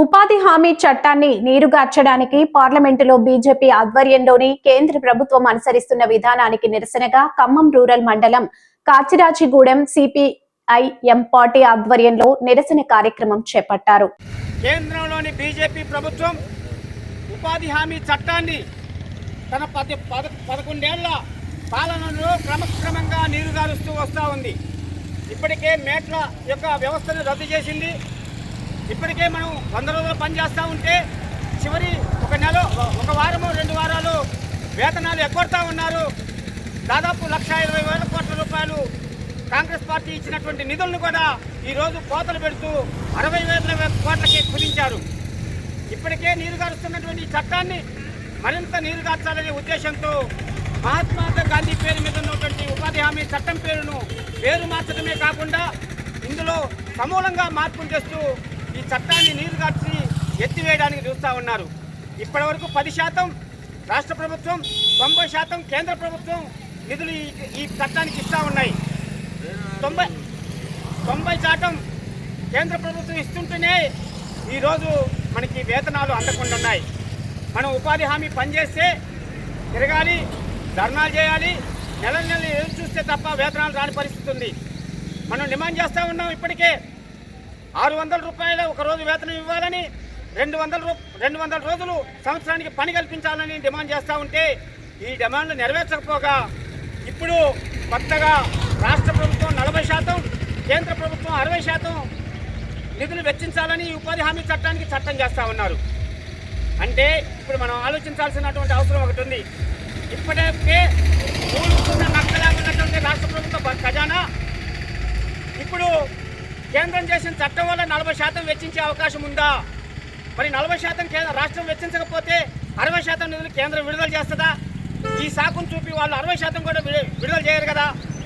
ఉపాధి హామీ చట్టాన్ని నీరుగార్చడానికి పార్లమెంటులో బీజేపీ ఆధ్వర్యంలోని కేంద్ర ప్రభుత్వం అనుసరిస్తున్న విధానానికి నిరసనగా ఖమ్మం రూరల్ మండలం కాచిరాచిగూడెం సిపిఐఎం పార్టీ ఆధ్వర్యంలో నిరసన కార్యక్రమం చేపట్టారు. కేంద్రంలోని బీజేపీ ప్రభుత్వం ఉపాధి హామీ చట్టాన్ని తన పది పదకొండేళ్ళ పాలనలో క్రమక్రమంగా నీరుగారుస్తూ వస్తూ ఉంది. ఇప్పటికే మేట్ల యొక్క వ్యవస్థను రద్దు చేసింది ఇప్పటికే మనం వంద రోజులు పనిచేస్తూ ఉంటే చివరి ఒక నెల ఒక వారము రెండు వారాలు వేతనాలు ఎగ్గొడతా ఉన్నారు. దాదాపు లక్ష ఇరవై వేల కోట్ల రూపాయలు కాంగ్రెస్ పార్టీ ఇచ్చినటువంటి నిధులను కూడా ఈరోజు కోతలు పెడుతూ అరవై వేల కోట్లకి కుదించారు. ఇప్పటికే నీరు గారుస్తున్నటువంటి చట్టాన్ని మరింత నీరు గార్చాలనే ఉద్దేశంతో మహాత్మా గాంధీ పేరు మీద ఉన్నటువంటి ఉపాధి హామీ చట్టం పేరును పేరు మార్చడమే కాకుండా ఇందులో సమూలంగా మార్పులు చేస్తూ ఈ చట్టాన్ని నీరు గార్చి ఎత్తివేయడానికి చూస్తూ ఉన్నారు. ఇప్పటివరకు పది శాతం రాష్ట్ర ప్రభుత్వం తొంభై శాతం కేంద్ర ప్రభుత్వం నిధులు ఈ- ఈ చట్టానికి ఇస్తూ ఉన్నాయి. తొంభై తొంభై శాతం కేంద్ర ప్రభుత్వం ఇస్తుంటేనే ఈరోజు మనకి వేతనాలు అందకుండా ఉన్నాయి. మనం ఉపాధి హామీ పనిచేస్తే తిరగాలి ధర్నాలు చేయాలి నెల నెల ఎదురు చూస్తే తప్ప వేతనాలు రాని పరిస్థితి ఉంది. మనం డిమాండ్ చేస్తూ ఉన్నాం ఇప్పటికే. ఆరు వందల రూపాయలు ఒక రోజు వేతనం ఇవ్వాలని రెండు వందల రూ రెండు వందల రోజులు సంవత్సరానికి పని కల్పించాలని డిమాండ్ చేస్తూ ఉంటే ఈ డిమాండ్లు నెరవేర్చకపోగా ఇప్పుడు కొత్తగా రాష్ట్ర ప్రభుత్వం నలభై శాతం కేంద్ర ప్రభుత్వం అరవై శాతం నిధులు వెచ్చించాలని ఉపాధి హామీ చట్టానికి చట్టం చేస్తూ ఉన్నారు. అంటే ఇప్పుడు మనం ఆలోచించాల్సినటువంటి అవసరం ఒకటి ఉంది. ఇప్పటికే కూలుకున్న నక్కలా ఉన్నటువంటి రాష్ట్ర ప్రభుత్వ బ- ఖజానా ఇప్పుడు కేంద్రం చేసిన చట్టం వల్ల నలభై శాతం వెచ్చించే అవకాశం ఉందా? మరి నలభై శాతం కేంద్ర రాష్ట్రం వెచ్చించకపోతే అరవై శాతం నిధులు కేంద్రం విడుదల చేస్తుందా? ఈ సాకును చూపి వాళ్ళు అరవై శాతం కూడా విడుదల చేయరు కదా?